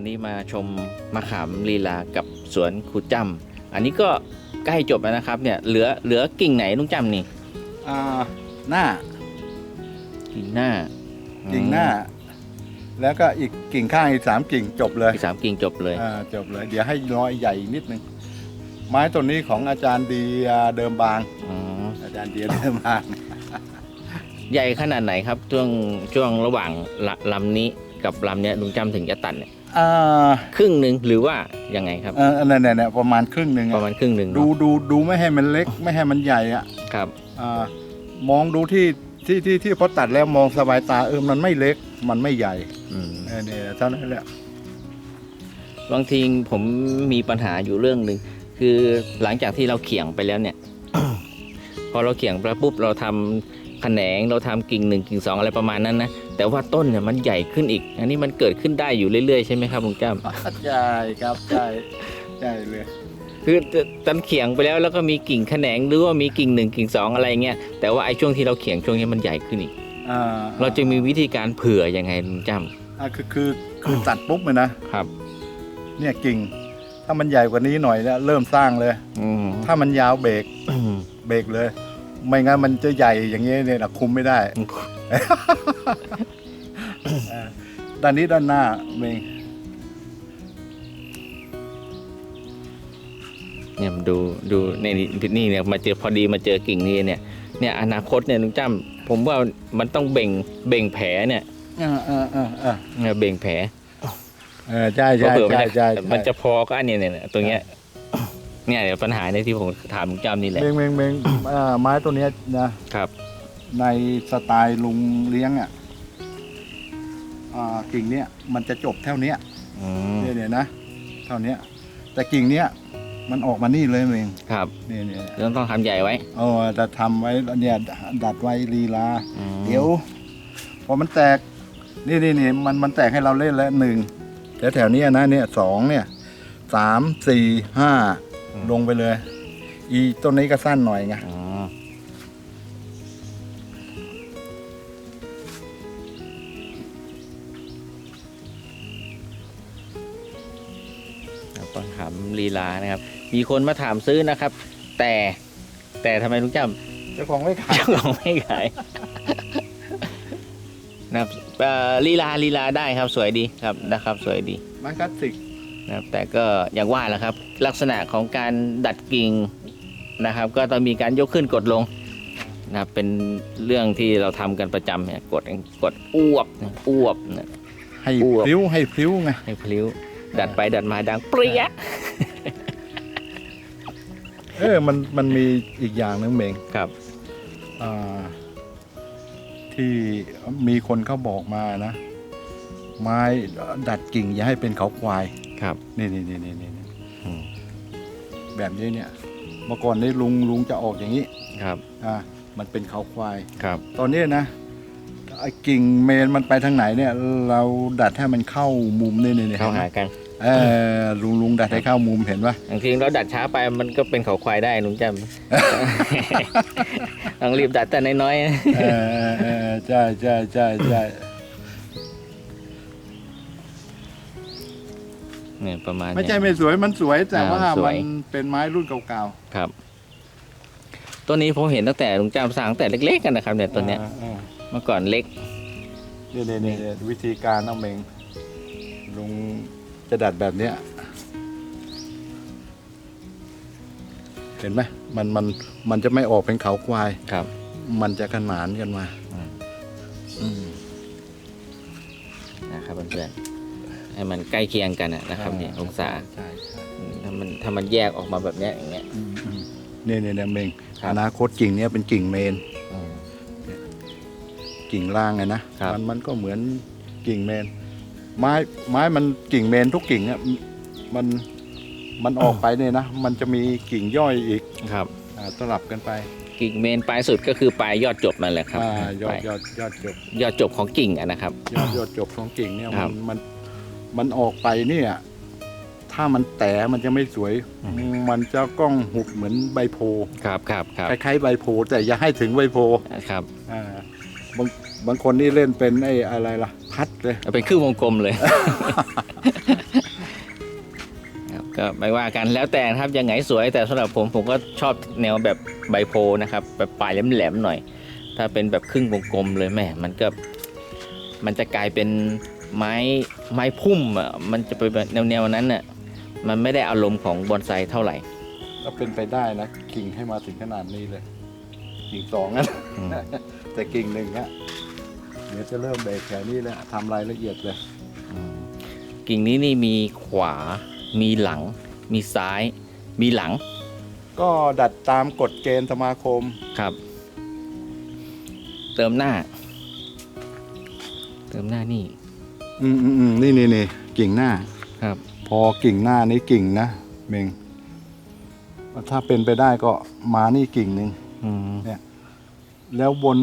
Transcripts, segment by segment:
ครับเพื่อนๆวันนี้มาชมมะขามลีลากับสวนครูจ้ำอันนี้ก็ใกล้จบแล้วนะครับเนี่ยเหลือเหลือกิ่งไหนลุงจ้ำนี่อ่าหน้ากิ่งหน้ากิ่งหน้า แล้วก็อีกกิ่งข้างอีกสามกิ่งจบเลยอีกสามกิ่งจบเลยอ่าจบเลย เดี๋ยวให้ร้อยใหญ่อีกนิดนึงไม้ต้นนี้ของอาจารย์เดียเดิมบางอ๋ออาจารย์เดียเดิมบาง ใหญ่ขนาดไหนครับช่วงช่วงระหว่างลลำนี้ กับลำเนี้ยลุงจ้ำถึงจะตัดเนี่ยอ่าครึ่งหนึ่งหรือว่ายังไงครับ เออนั่นๆๆประมาณครึ่งหนึ่งประมาณครึ่งหนึ่งดูเนาะดูดูไม่ให้มันเล็ก ไม่ให้มันใหญ่อะครับ อ่ามองดูที่ที่ที่ที่พอตัดแล้วมองสบายตาเออมันไม่เล็กมันไม่ใหญ่อืม เออเนี่ยเท่านั้นแหละ บางทีผมมีปัญหาอยู่เรื่องหนึ่งคือหลังจากที่เราเขียงไปแล้วเนี่ย พอเราเขียงไปปุ๊บเราทำ แขนงเราทำกิ่งหนึ่งกิ่งสองอะไรประมาณนั้นนะ แต่ว่าต้นเนี่ยมันใหญ่ขึ้นอีก อันนี้มันเกิดขึ้นได้อยู่เรื่อยๆใช่ไหมครับลุงจ้ใช่ครับใช่ใช่เลยำคือตอนเขียงไปแล้วแล้วก็มีกิ่งแขนงหรือว่ามีกิ่งหนึ่งกิ่งสองอะไรเงี้ยแต่ว่าไอ้ช่วงที่เราเขียงช่วงนี้มันใหญ่ขึ้นอีกอ่าเราจะมีวิธีการเผื่อยังไงลุงจ้อ่าคือคือคือตัดปุ๊บเลยนะำครับ เนี่ยกิ่ง ถ้ามันใหญ่กว่านี้หน่อยเนี่ยเริ่มสร้างเลยอืมถ้ามันยาวเบรกเบรกเลย ไม่งั้นมันจะใหญ่อย่างเงี้ยเนี่ยนะคุมไม่ได้อ่าด้านนี้ด้านหน้าเมงเนี่ยดูดูนี่นี่เนี่ยมาเจอพอดีมาเจอกิ่งนี้เนี่ยเนี่ยอนาคตเนี่ยลุงจ้ำผมว่ามันต้องเบ่งเบ่งแผลเนี่ยอ่าอ่าอ่าอ่าเนี่ยเบ่งแผลเออใช่ใช่เผื่อๆมันใช่จะใช่มันจะพอก็อันเนี้ยเนี่ยตรงเนี้ย เนี่ยเดี๋ยวปัญหาในที่ผมถามลุงจ้ำนี่แหละ เมงเมงเมงอ่าไม้ตัวเนี้ยนะครับ ในสไตล์ลุงเลี้ยงอะอ่ากิ่งเนี้ยมันจะจบเท่าเนี้ยอืมเนี่ยเนี่ยนะเท่าเนี้ยแต่กิ่งเนี้ยมันออกมานี่เลยเองครับเนี่ยเนี่ยต้องต้องทำใหญ่ไว้เออจะทำไว้เนี่ยดัดไว้ลีลา อืมเดี๋ยวพอมันแตก นี่นี่นี่มันมันแตกให้เราเล่นแล้วหนึ่งแถวแถวๆเนี้ยนะเนี่ยสองเนี่ยสามสี่ห้า ลงไปเลย อีต้นนี้ก็สั้นหน่อยไงอ๋อครับต้องถามลีลานะครับ มีคนมาถามซื้อนะครับ แต่แต่ทำไมลุงจ้ำเจ้าของไม่ขายเจ้าของไม่ขายนะครับเอ่อลีลาลีลาได้ครับสวยดีครับนะครับ สวยดีมันคลาสสิก นะครับแต่ก็อย่างว่าแหละครับ ลักษณะของการดัดกิ่งนะครับ ก็ต้องมีการยกขึ้นกดลงนะครับเป็นเรื่องที่เราทำกันประจำเนี่ยกดกดอ้วบนะอ้วบนะให้อวบพลิ้วให้พลิ้วไงให้พลิ้ว ดัดไปดัดมาดังเปรี้ยเออมันมันมีอีกอย่างหนึงเมงครับอ่าที่มีคนเขาบอกมานะ ไม้ดัดกิ่งอย่าให้เป็นเขาควาย ครับ นี่นี่นี่นี่นี่อืม แบบนี้เนี่ย เมื่อก่อนนี่ลุงลุงจะออกอย่างนี้ครับอ่ามันเป็นเขาควาย ครับตอนนี้นะไอ้กิ่งเมนมันไปทางไหนเนี่ย เราดัดให้มันเข้ามุมนี่นี่นี่เข้าหากันเออลุงลุงดัดให้เข้ามุมเห็นปะบางทีเราดัดช้าไปมันก็เป็นเขาควายได้ลุงจำ ต้องรีบดัดแต่น้อยๆเออเออเออใช่ใช่ใช่ใช่ เนี่ยประมาณไม่ใช่เนี้ยไม่สวยมันสวยแต่อ่าว่าสวมัยนเป็นไม้รุ่นเก่าครับต้นนี้ผมเห็นตั้งแต่ลุงจำสร้างตั้งแต่เล็กๆกันนะครับเนี่ยๆต้นเนี้ยอ่าอ่าเมื่อก่อนเล็กนี่นี่นี่นี่วิธีการน้องเมงลุงจะดัดแบบเนี้ยเห็นไหมมันมันมันจะไม่ออกเป็นเขาควายครับ มันจะขนานกันมาอืมอืมนะครับเพื่อนๆ ให้มันใกล้เคียงกันอะนะครับเนี่ยองศาใช่ใช่ถ้ามันถ้ามันแยกออกมาแบบเนี้ยอย่างเงี้ยอืมอืมนี่นี่นี่เมงครับอนาคตกิ่งเนี้ยเป็นกิ่งเมนอืมกิ่งล่างไงนะครับ มันมันก็เหมือนกิ่งเมน ไม้ไม้มันกิ่งเมนทุกกิ่งอะมันมันออกไปเนี่ยนะ มันจะมีกิ่งย่อยอีกครับ อ่าสลับกันไปกิ่งเมนปลายสุดก็คือปลายยอดจบนั่นแหละครับอ่ายอปดลายยอดยอดจบยอดจบของกิ่งอะนะครับ ยอดยอดจบของกิ่งเนี่ยครัมับ นมัน มันออกไปเนี่ย ถ้ามันแตะมันจะไม่สวย อืม มันจะก้องหุบเหมือนใบโพครับครับครับคล้ายๆใบโพแต่อย่าให้ถึงใบโพครับอ่าบางบางคนนี่เล่นเป็นไอ้อะไรล่ะ พัดเลยเอาเป็นครึ่งวงกลมเลย ครับก็ไม่ว่ากันแล้วแต่นะครับยังไงสวยแต่สำหรับผมผมก็ชอบแนวแบบใบโพลนะครับแบบปลายแหลมๆหน่อย ถ้าเป็นแบบครึ่งวงกลมเลยแม่มันก็มันจะกลายเป็นไม้ ไม้พุ่มอะมันจะเป็นแบบแนวๆนั้นน่ะมันไม่ได้อารมณ์ของบอนไซเท่าไหร่ ก็เป็นไปได้นะกิ่งให้มาถึงขนาดนี้เลย กิ่งสองนะอืม แต่กิ่งหนึ่งอะเดี๋ยวจะเริ่มเบรกแถวนี้แล้วทำรายละเอียดเลยอืมกิ่งนี้นี่มีขวา มีหลัง มีซ้าย มีหลังก็ดัดตามกฎเกณฑ์สมาคม ครับ เติมหน้า เติมหน้านี่ อืมอืมอืมนี่นี่นี่กิ่งหน้า ครับ พอกิ่งหน้านี้กิ่งนะเมงถ้าเป็นไปได้ก็มานี่กิ่งหนึ่งอืมแล้ววน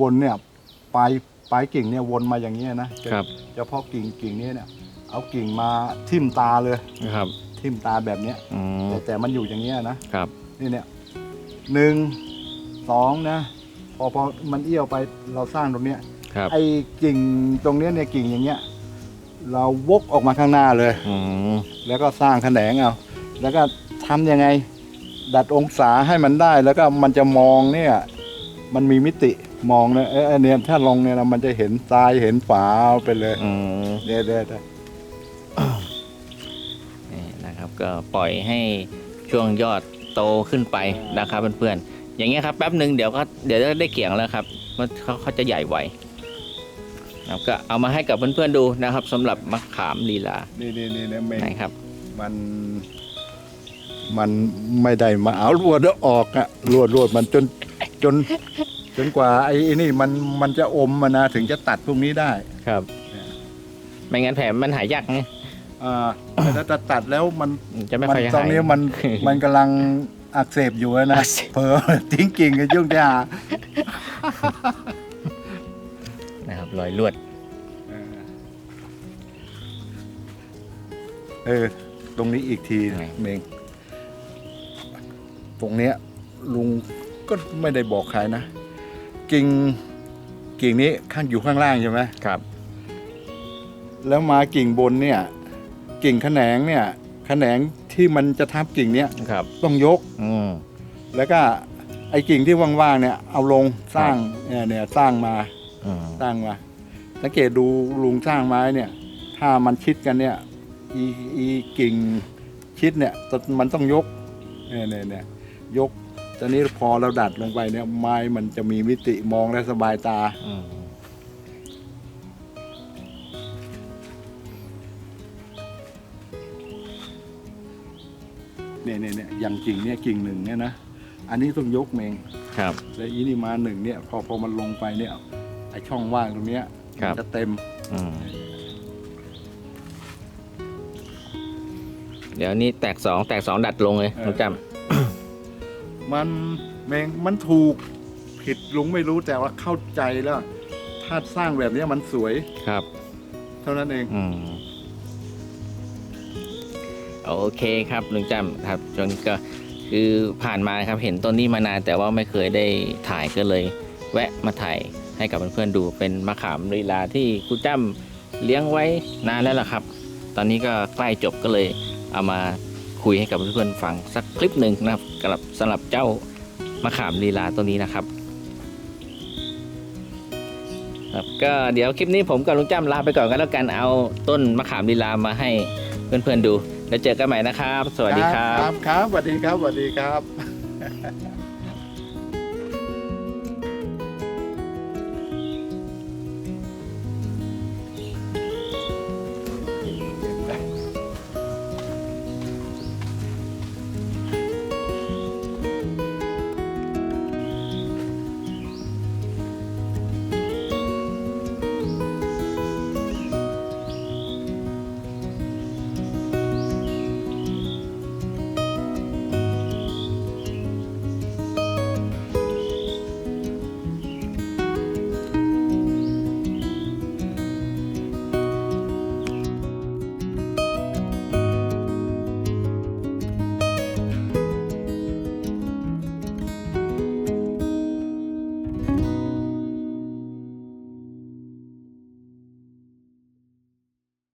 วนเนี่ยปลายปลายกิ่งเนี่ยวนมาอย่างนี้ยนะครับเฉพาะกิ่งกิ่งนี้เนี่ย เอากิ่งมาทิ่มตาเลย ครับทิ่มตาแบบเนี้ยอืมแต่แต่มันอยู่อย่างเงี้ยนะครับ นี่เนี่ยหนึ่งสองนะ พอพอมันเอี้ยวไปเราสร้างตรงเนี้ยครับ ไอ้กิ่งตรงเนี้ยเนี่ยกิ่งอย่างเงี้ย เราวกออกมาข้างหน้าเลย อืมแล้วก็สร้างแขนงเอา แล้วก็ทำยังไง ดัดองศาให้มันได้ แล้วก็มันจะมองเนี่ย มันมีมิติมองนะเออเนี่ยถ้าลงเนี่ยนะมันจะเห็นซ้ายเห็นฝาไปเลยอืมเดี๋ยวเดี๋ยวเดี๋ยวนี่นะครับ ก็ปล่อยให้ช่วงยอดโตขึ้นไปนะครับเพื่อนๆอย่างเงี้ยครับแป๊บหนึ่งเดี๋ยวก็เดี๋ยวจะได้เกี่ยงแล้วครับว่าเขาเขาจะใหญ่ไหวนะ ครับก็เอามาให้กับเพื่อนๆดูนะครับสำหรับมะขามลีลานี่นี่นี่เนี่ยเมงไหนครับ มันมันไม่ได้มาเอาลวดแล้วออกอะลวดลวดมันจนจน จนกว่าไอ้ไอ้นี่มันมันจะอมมานะถึงจะตัดพวกนี้ได้ครับเนี่ยไม่งั้นแผลมันหายยากไงอ่าแต่ถ้าจะตัดแล้วมันจะไม่มันค่อยตอหานย นี้มันมันกำลังอักเสบอยู่นะอักเสบเพอทิ้งกิ่งกันยุ่งยาก นะครับ รอยลวด เออ ตรงนี้อีกทีไง เมงตรงเนี้ยลุงก็ไม่ได้บอกใครนะ กิ่งกิ่งนี้ข้างอยู่ข้างล่างใช่ไหมครับ แล้วมากิ่งบนเนี่ย กิ่งแขนงเนี่ยแขนงที่มันจะทับกิ่งเนี้ยครับ ต้องยก อืม แล้วก็ไอ้กิ่งที่ว่างๆเนี่ยเอาลงสร้างเนี่ยเนี่ยสร้างมา อืมสร้างมาสังเกตดูลุงสร้างไม้เนี่ย ถ้ามันชิดกันเนี่ย อีอีกิ่งชิดเนี่ยตมันต้องยกเนี่ยเนี่ยเนี่ยยกตอนนี้พอเราดัดลงไปเนี่ยไม้มันจะมีมิติมองและสบายตา อืมเนี่ยเนี่ยเนี่ยอย่างกิ่งเนี่ยกิ่งหนึ่งเนี่ยนะ อันนี้ต้องยกเมงครับ แล้วอีนี่มาหนึ่งเนี่ย พอพอมันลงไปเนี่ย ไอช่องว่างตรงเนี้ยครับ มันจะเต็มอืมเดี๋ยวนี้แตกสองแตกสองดัดลงเลยเออน้องจมันเมงมันถูกผิดลุงไม่รู้แต่ว่าเข้าใจแล้ว ถ้าสร้างแบบเนี้ยมันสวยำครับ เท่านั้นเอง อืมโอเคครับลุงจำครับจนก็คือผ่านมาครับ เห็นต้นนี้มานานแต่ว่าไม่เคยได้ถ่ายก็เลย แวะมาถ่าย ให้กับเพื่อนๆดูเป็นมะขามลีลาที่ครูจ้ำเลี้ยงไว้นานแล้วล่ะครับ ตอนนี้ก็ใกล้จบก็เลยเอามาคุยให้กับเพื่อนๆฟังสักคลิปหนึ่งนะครับสำหรับสำหรับเจ้ามะขามลีลาตัวนี้นะครับครับก็เดี๋ยวคลิปนี้ผมกับลุงจ้ำลาไปก่อนกันแล้วกันเอาต้นมะขามลีลามาให้เพื่อนๆดู แล้วเจอกันใหม่นะครับ สวัสดีครับ ครับครับสวัสดีครับสวัสดีครับ